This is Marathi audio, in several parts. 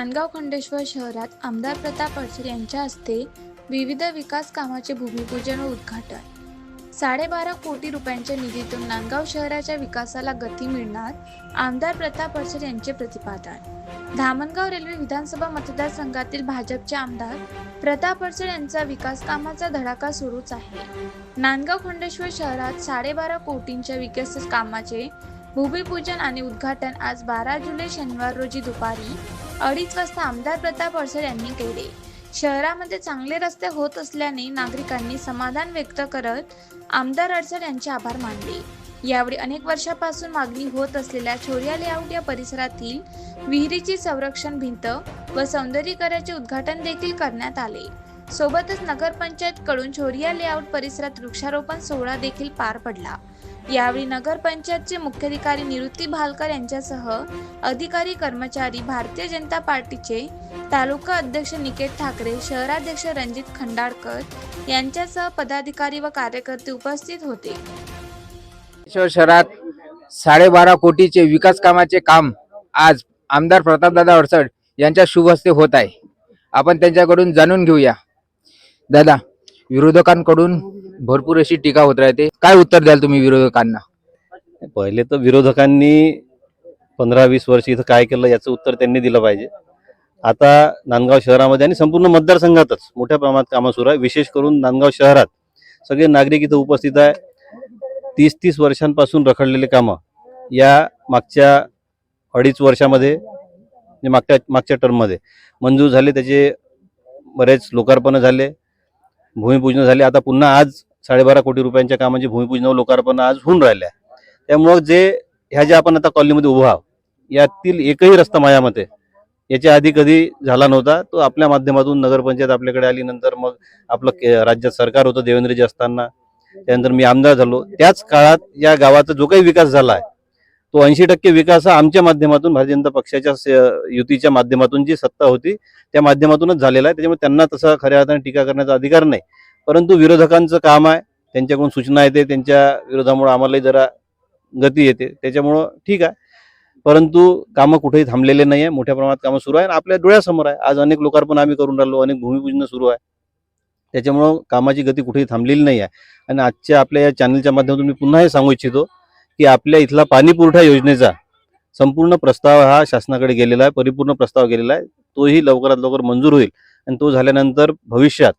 नांदगाव खंडेश्वर शहरात आमदार प्रताप अडसर यांच्या हस्ते विविध विकास कामाचे भूमिपूजन व उद्घाटन. साडेबारा कोटी रुपयांच्या निधीतून नांदगाव शहराच्या विकासाला गती मिळणार आमदार प्रताप अडसर यांचे प्रतिपादन. धामणगाव रेल्वे विधानसभा मतदारसंघातील भाजपचे आमदार प्रताप अडसर यांचा विकास कामाचा धडाका सुरूच आहे. नांदगाव खंडेश्वर शहरात साडेबारा कोटींच्या विकास कामाचे भूमिपूजन आणि उद्घाटन आज बारा जुलै शनिवार रोजी दुपारी अडीच वाजता आमदार प्रताप अडसर यांनी केले. शहरामध्ये चांगले रस्ते होत असल्याने नागरिकांनी समाधान व्यक्त करत आमदार अडसर यांचे आभार मानले. यावेळी अनेक वर्षापासून मागणी होत असलेल्या छोरिया लेआउट या परिसरातील विहिरीची संरक्षण भिंत व सौंदर्यीकरणाचे उद्घाटन देखील करण्यात आले. सोबतच नगरपंचायत कडून छोरिया लेआउट परिसरात वृक्षारोपण सोहळा देखील पार पडला. यावेळी नगरपंचायतचे मुख्याधिकारी निवृत्ती भालकर यांच्यासह अधिकारी कर्मचारी भारतीय जनता पार्टीचे तालुका अध्यक्ष निकेत ठाकरे शहराध्यक्ष रणजित खंडाळकर यांच्यासह पदाधिकारी व कार्यकर्ते उपस्थित होते. शहरात साडेबारा कोटीचे विकास कामाचे काम आज आमदार प्रतापदादा अडसड यांच्या शुभ हस्ते होत आहे. आपण त्यांच्याकडून जाणून घेऊया. दादा विरोधकांकडून भरपूर अशी टीका होत राहते. काय उत्तर द्याल तुम्ही विरोधकांना? पहिले तर विरोधकांनी पंधरा वीस वर्ष इथं काय केलं याचं उत्तर त्यांनी दिलं पाहिजे. आता नांदगाव शहरामध्ये आणि संपूर्ण मतदारसंघातच मोठ्या प्रमाणात कामं सुरू आहे. विशेष करून नांदगाव शहरात सगळे नागरिक इथं उपस्थित आहे. तीस तीस वर्षांपासून रखडलेले कामं या मागच्या अडीच वर्षामध्ये म्हणजे मागच्या मागच्या टर्ममध्ये मंजूर झाले. त्याचे बरेच लोकार्पण झाले भूमिपूजन झाले. आता पुन्हा आज साडेबारा कोटी रुपयांच्या कामाचे भूमिपूजन व लोकार्पण आज होऊन राहिले आहे त्यामुळं जे ह्या ज्या आपण आता कॉलनीमध्ये उभा आहोत यातील एकही रस्ता माझ्या मते याच्या आधी कधी झाला नव्हता तो आपल्या माध्यमातून नगरपंचायत आपल्याकडे आली नंतर मग आपलं राज्यात सरकार होतं देवेंद्रजी असताना त्यानंतर मी आमदार झालो. त्याच काळात या गावाचा जो काही विकास झाला आहे तो ऐंशी टक्के विकास हा आमच्या माध्यमातून भारतीय जनता पक्षाच्या युतीच्या माध्यमातून जी सत्ता होती त्या माध्यमातूनच झालेला आहे. त्याच्यामुळे त्यांना तसा खऱ्या अर्थाने टीका करण्याचा अधिकार नाही. परंतु विरोधकांचं काम आहे त्यांच्याकडून सूचना येते त्यांच्या विरोधामुळे आम्हालाही जरा गती येते त्याच्यामुळं ठीक आहे. परंतु कामं कुठेही थांबलेले नाही आहे मोठ्या प्रमाणात कामं सुरू आहे आणि आपल्या डोळ्यासमोर आहे. आज अनेक लोकार्पण आम्ही करून राहिलो अनेक भूमिपूजनं सुरू आहे. त्याच्यामुळं कामाची गती कुठेही थांबलेली नाही आहे आणि आजच्या आपल्या या चॅनलच्या माध्यमातून मी पुन्हा हे सांगू इच्छितो की आपल्या इथला पाणी पुरवठा योजनेचा संपूर्ण प्रस्ताव हा शासनाकडे गेलेला आहे परिपूर्ण प्रस्ताव गेलेला आहे. तोही लवकरात लवकर मंजूर होईल आणि तो झाल्यानंतर भविष्यात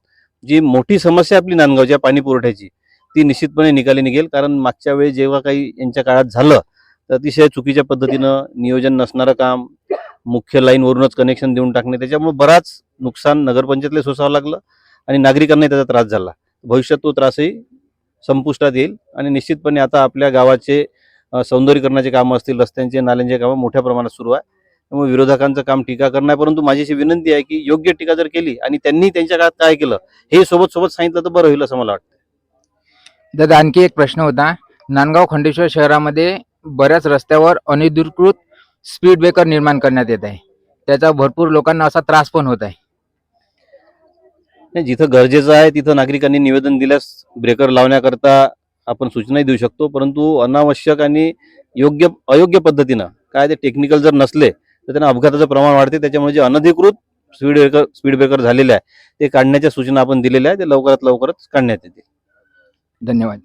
जी मोठी समस्या आपली नांदगावच्या पाणी पुरवठ्याची ती निश्चितपणे निकाली निघेल. कारण मागच्या वेळी जेव्हा काही यांच्या काळात झालं तर अतिशय चुकीच्या पद्धतीनं नियोजन नसणारं काम मुख्य लाईनवरूनच कनेक्शन देऊन टाकणे त्याच्यामुळे बराच नुकसान नगरपंचायतला सोसावं लागलं आणि नागरिकांनाही त्याचा त्रास झाला. भविष्यात तो त्रासही संपुष्टात येईल आणि निश्चितपणे आता आपल्या गावाचे सौंदर्यीकरणाचे कामं असतील रस्त्यांचे नाल्यांचे कामं मोठ्या प्रमाणात सुरू आहे. त्यामुळे विरोधकांचं काम टीका करणं आहे परंतु माझी अशी विनंती आहे की योग्य टीका जर केली आणि त्यांनी त्यांच्या काळात काय केलं हे सोबत सोबत सांगितलं तर बरं होईल असं मला वाटतं दादा आणखी एक प्रश्न होता. नांदगाव खंडेश्वर शहरामध्ये बऱ्याच रस्त्यावर अनधिकृत स्पीड ब्रेकर निर्माण करण्यात येत आहे. त्याचा भरपूर लोकांना असा त्रास पण होत आहे. नाही, जिथं गरजेचं आहे तिथं नागरिकांनी निवेदन दिल्यास ब्रेकर लावण्याकरता आपण सूचनाही देऊ शकतो. परंतु अनावश्यक आणि योग्य अयोग्य पद्धतीनं काय ते टेक्निकल जर नसले तर त्यांना अपघाताचं प्रमाण वाढते. त्याच्यामुळे जे अनधिकृत स्पीड ब्रेकर स्पीड ब्रेकर झालेले आहे ते काढण्याच्या सूचना आपण दिलेल्या आहे ते लवकरात लवकरच काढण्यात येतील. धन्यवाद.